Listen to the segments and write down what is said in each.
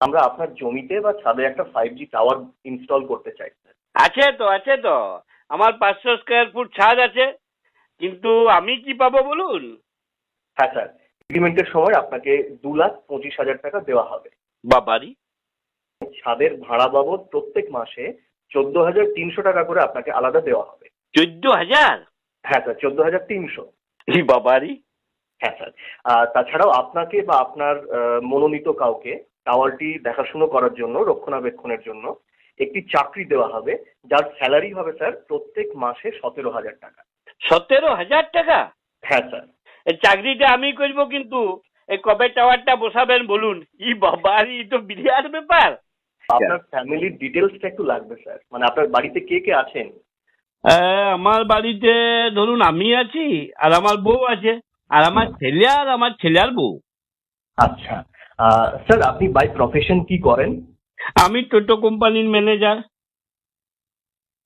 আমরা আপনার জমিতে বা ছাদে একটা ফাইভ জি টাওয়ার ইনস্টল করতে চাই আছে তো আছে তো। আমার পাঁচশো স্কোয়ার ফুট ছাদ আছে। কিন্তু আমি কি পাবো বলুন? হ্যাঁ স্যার এগ্রিমেন্টের সময় আপনাকে দু লাখ পঁচিশ হাজার টাকা দেওয়া হবে। বা বাড়ি? ছাদের ভাড়া বাবদ প্রত্যেক মাসে চোদ্দ হাজার তিনশো টাকা করে আপনাকে আলাদা দেওয়া হবে। চোদ্দ হাজার? হ্যাঁ স্যার চোদ্দ হাজার তিনশো। বাবারি হ্যাঁ স্যার আর তাছাড়াও আপনাকে বা আপনার মনোনীত কাউকে টাওয়ারটি দেখাশুনো করার জন্য রক্ষণাবেক্ষণের জন্য একটি চাকরি দেওয়া হবে যার স্যালারি হবে স্যার প্রত্যেক মাসে সতেরো হাজার টাকা। সতেরো হাজার টাকা? হ্যাঁ স্যার এই চাকরিটা আমি করব কিন্তু এই কবে টাওয়ারটা বসাবেন বলুন? ই বাবারি ই তো বিরাট ব্যাপার। আপনার ফ্যামিলির ডিটেলসটা একটু লাগবে স্যার মানে আপনার বাড়িতে কে কে আছেন? আমার বাড়িতে ধরুন আমি আছি আর আমার বউ আছে আর আমার ছেলে আর আমার ছেলে আর বউ। আচ্ছা। স্যার আপনি বাই প্রফেশন কি করেন? আমি টোটো কোম্পানির ম্যানেজার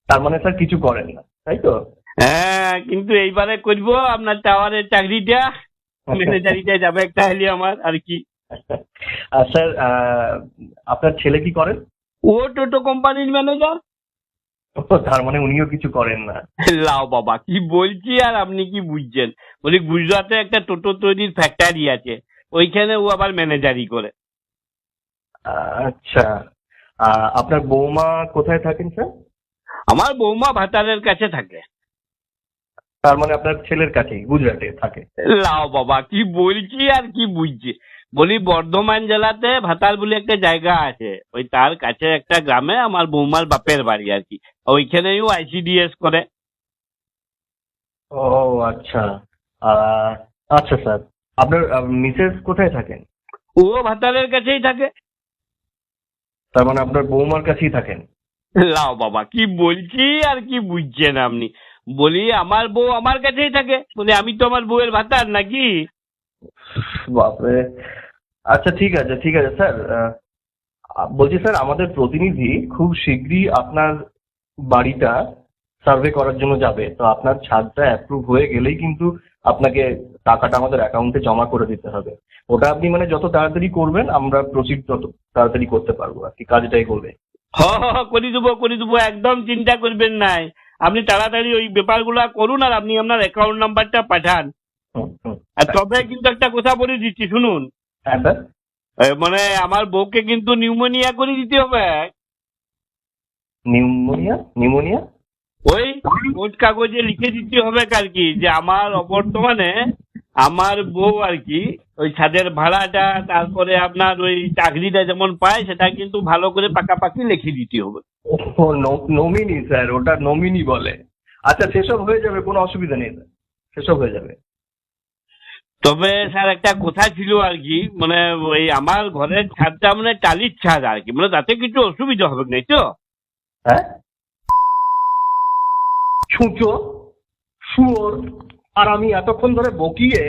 তার মানে স্যার কিছু করেন না তাই তো? হ্যাঁ কিন্তু এইবারে করব আপনার টাওয়ারের চাকরিটা ম্যানেজারিটা যাবে একটা হলে আমার আর কি। স্যার আপনার ছেলে কি করেন? ও টোটো কোম্পানির ম্যানেজার তার মানে উনিও কিছু করেন না। লাও বাবা কি বলছি আর আপনি কি বুঝছেন? বলি গুজরাটে একটা টোটো তৈরির ফ্যাক্টরি আছে। ওইখানে ও আবার ম্যানেজারি করে। আচ্ছা। আপনার বৌমা কোথায় থাকেন স্যার? আমার বৌমা ভাতারের কাছে থাকে। তার মানে আপনার ছেলের কাছেই গুজরাটে থাকে। লাও বাবা কি বলছি আর কি বুঝছি? বলি বর্ধমান জেলাতে ভাতার বলে একটা জায়গা আছে। ওই তার কাছে একটা গ্রামে আমার বৌমার বাপের বাড়ি আর কি। ওইখানেও আইসিডিএস করে। ও আচ্ছা। আচ্ছা স্যার। আপনার মিসেস কোথায় থাকেন? ও ভাতারের কাছেই থাকে। তার মানে আপনার বৌমার কাছেই থাকেন? লাও বাবা কি বলছি আর কি বুঝছেন আপনি? বলি আমার বউ আমার কাছেই থাকে। বলি আমি তো আমার বউয়ের ভাতার নাকি? বাপরে। আচ্ছা ঠিক আছে ঠিক আছে স্যার বলছি স্যার আমাদের প্রতিনিধি খুব শীঘ্রই আপনার বাড়িটা সার্ভে করার জন্য যাবে। তো আপনার ছাদটা অ্যাপ্রুভ হয়ে গেলেই কিন্তু আপনাকে টাকাটা আমাদের অ্যাকাউন্টে জমা করে দিতে হবে। ওটা আপনি মানে যত তাড়াতাড়ি করবেন আমরা প্রসিড তত তাড়াতাড়ি করতে পারব। আর কি কাজটাই করবে। হ করে দেবো করে দেবো একদম চিন্তা করবেন নাই। আপনি তাড়াতাড়ি ওই ব্যাপারগুলো করুন আর আপনি আপনার অ্যাকাউন্ট নাম্বারটা পাঠান। আর তবে কিন্তু একটা কথা বলে দিচ্ছি শুনুন। হ্যাঁ স্যার। মানে আমার বউকে কিন্তু নিউমোনিয়া করে দিতে হবে। নিউমোনিয়া? নিউমোনিয়া? ওই কোর্ট কাগজে লিখে দিতে হবে আর কি যে আমার অবর্তমানে আমার বউ আর কি ওই ছাদের ভাড়াটা তারপরে আপনার ওই চাকরিটা যেমন পায় সেটা কিন্তু ভালো করে পাকাপাকি লিখে দিতে হবে। ও নমিনি স্যার ওটা নমিনি বলে। আচ্ছা সেসব হয়ে যাবে কোনো অসুবিধা নেই স্যার। সেসব হয়ে যাবে। তবে স্যার একটা কথা ছিল আর কি মানে ওই আমার ঘরের ছাদটা মানে টালির ছাদ আর কি মানে তাতে কিছু অসুবিধা হবে না তো? হ্যাঁ? ছুঁচো শুয়োর আর আমি এতক্ষণ ধরে বকিয়ে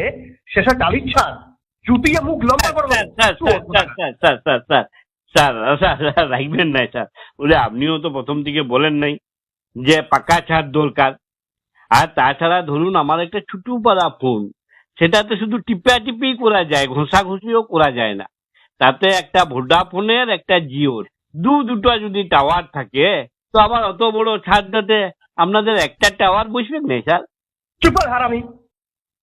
শেষে টালির ছাদ জুতিয়ে মুখ লম্বা করব sir sir sir sir sir sir sir sir sir sir রাখবেন নাই স্যার। বলে আপনিও তো প্রথম থেকে বলেন নাই যে পাকা ছাদ দরকার। আর তাছাড়া ধরুন আমার একটা ছোট পাড়া ফোন সেটাতে শুধু টিপা টিপি করা যায় ঘষাঘষিও করা যায় না। তাতে একটা ভোডাফোনের একটা জিওর দু দুটো যদি টাওয়ার থাকে তো আবার অত বড় ছাদটাতে আপনাদের একটা টাওয়ার বসবে না স্যার? চুপ কর হারামি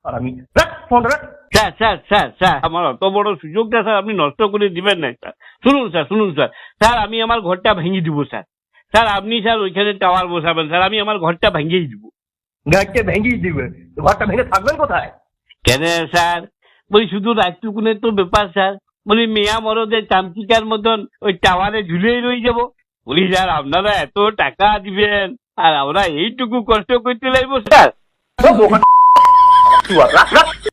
হারামি রাখ ফোন রাখ স্যার স্যার স্যার স্যার আমার অত বড় সুযোগটা স্যার আপনি নষ্ট করে দিবেন না স্যার। শুনুন স্যার শুনুন স্যার। স্যার আমি আমার ঘরটা ভেঙে দিব স্যার। স্যার আপনি স্যার ওইখানে টাওয়ার বসাবেন স্যার আমি আমার ঘরটা ভেঙেই দিব। গাড়িকে ভেঙেই দিবে। ঘরটা ভেঙে থাকবেন কোথায়? কেন স্যার? বলি শুধু রাজটুকুনের তো ব্যাপার স্যার। বলি মেয়া মরদের চামচিকার মতন ওই টাওয়ারে ঝুলেই রয়ে যাব। বলি স্যার আপনারা এত টাকা দিবেন। আর আমরা এইটুকু কষ্ট করতে লাগবো স্যার।